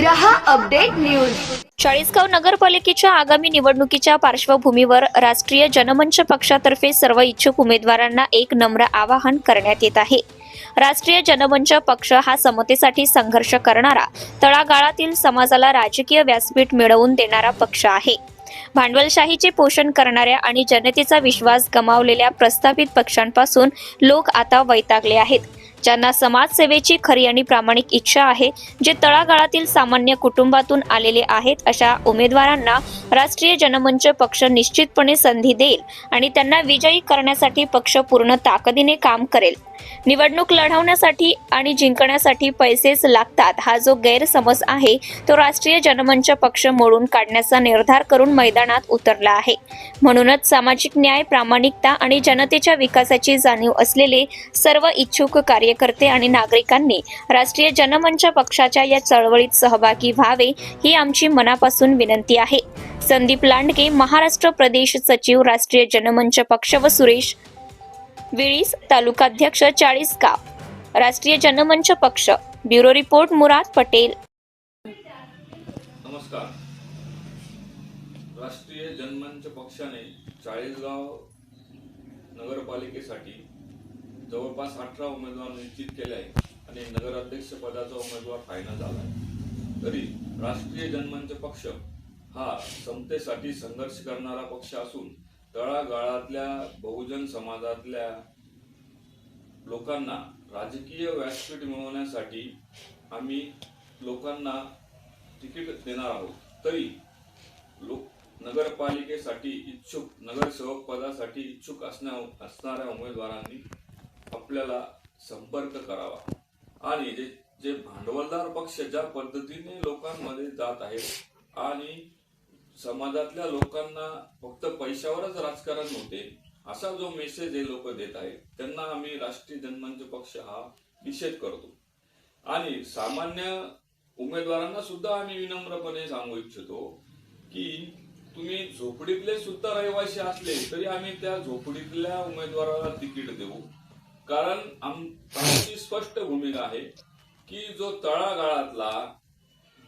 रहा update news. Chalisgaon नगरपालिकेच्या आगामी निवडणुकीच्या पार्श्वभूमीवर राष्ट्रीय जनमंच पक्षातर्फे सर्व इच्छुक उमेदवारांना एक नम्र आवाहन करण्यात येत आहे. राष्ट्रीय जनमंच पक्ष हा समतेसाठी संघर्ष करणारा तळागाळातील समाजाला राजकीय व्यासपीठ मिळवून देणारा पक्ष आहे. भांडवलशाहीचे पोषण करणाऱ्या आणि जनतेचा विश्वास गमावलेल्या प्रस्थापित पक्षांपासून लोक आता वैतागले आहेत. ज्यांना समाजसेवेची खरी आणि प्रामाणिक इच्छा आहे जे तळागाळातील सामान्य कुटुंबातून आलेले आहेत अशा उमेदवारांना राष्ट्रीय जनमंच पक्ष निश्चितपणे संधी देईल आणि त्यांना विजयी करण्यासाठी पक्ष पूर्ण ताकदीने काम करेल. निवडणूक लढवण्यासाठी आणि जिंकण्यासाठी पैसेच लागतात हा जो गैरसमज आहे तो राष्ट्रीय जनमंच पक्ष मोडून काढण्याचा निर्धार करून मैदानात उतरला आहे. म्हणूनच सामाजिक न्याय प्रामाणिकता आणि जनतेच्या विकासाची जाणीव असलेले सर्व इच्छुक कार्य कार्यकर्ते आणि नागरिकांनी राष्ट्रीय जनमंच पक्षाच्या या चळवळीत सहभागी व्हावे ही आमची मनापासून विनंती आहे. संदीप लांडगे महाराष्ट्र प्रदेश सचिव राष्ट्रीय जनमंच पक्ष व सुरेश विळीस तालुकाध्यक्ष चाळीसगाव राष्ट्रीय जनमंच पक्ष. Bureau report Murad Patel. नमस्कार. राष्ट्रीय जनमंच पक्षाने चाळीसगाव नगरपालिकेसाठी जवळपास अठरा उमेदवार निश्चित केले आहेत आणि नगराध्यक्ष पदाचा उमेदवार फायनल झाला आहे. तरी राष्ट्रीय जनमंच पक्ष हा समतेसाठी संघर्ष करणारा पक्ष असून तळागाळातल्या बहुजन समाजातल्या लोकांना राजकीय व्यासपीठ मिळवण्यासाठी आम्ही लोकांना तिकीट देणार आहोत. तरी लोक नगरपालिकेसाठी इच्छुक नगरसेवक पदासाठी इच्छुक असण्या असणाऱ्या उमेदवारांनी आपल्याला संपर्क करावा. आणि जे जे भांडवलदार पक्ष ज्या पद्धतीने लोकांमध्ये जात आहेत आणि समाजातल्या लोकांना फक्त पैशावरच राजकारण होते असा जो मेसेज हे लोक देत आहेत त्यांना आम्ही राष्ट्रीय जनमंच पक्ष हा निषेध करतो. आणि सामान्य उमेदवारांना सुद्धा आम्ही विनम्रपणे सांगू इच्छितो की तुम्ही झोपडीतले सुद्धा रहिवासी असले तरी आम्ही त्या झोपडीतल्या उमेदवाराला तिकीट देऊ. कारण आमची स्पष्ट भूमिका आहे की जो तळागाळातला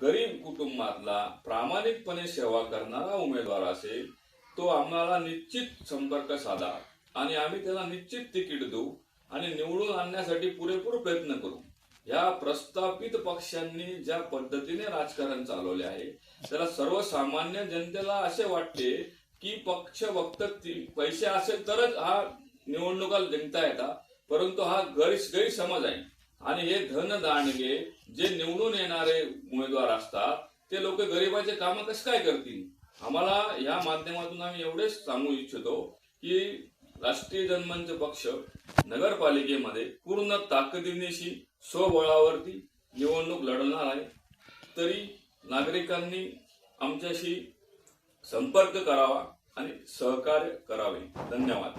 गरीब कुटुंबातला प्रामाणिकपणे सेवा करणारा उमेदवार असेल तो आम्हाला निश्चित संपर्क साधा आणि आम्ही त्याला निश्चित तिकीट देऊ आणि निवडून आणण्यासाठी पुरेपूर प्रयत्न करू. या प्रस्थापित पक्षांनी ज्या पद्धतीने राजकारण चालवले आहे त्याला सर्वसामान्य जनतेला असे वाटते की पक्ष फक्त ती- पैसे असेल तरच हा निवडणुका जिंकता येतात. परंतु हा गैर गैरसमज आहे. आणि हे धन दांडगे जे निवडून येणारे उमेदवार असतात ते लोक गरिबाचे काम कसं काय करतील? आम्हाला या माध्यमातून आम्ही एवढेच सांगू इच्छितो की राष्ट्रीय जनमंच पक्ष नगरपालिकेमध्ये पूर्ण ताकदीनेशी स्वबळावरती निवडणूक लढवणार आहे. तरी नागरिकांनी आमच्याशी संपर्क करावा आणि सहकार्य करावे. धन्यवाद.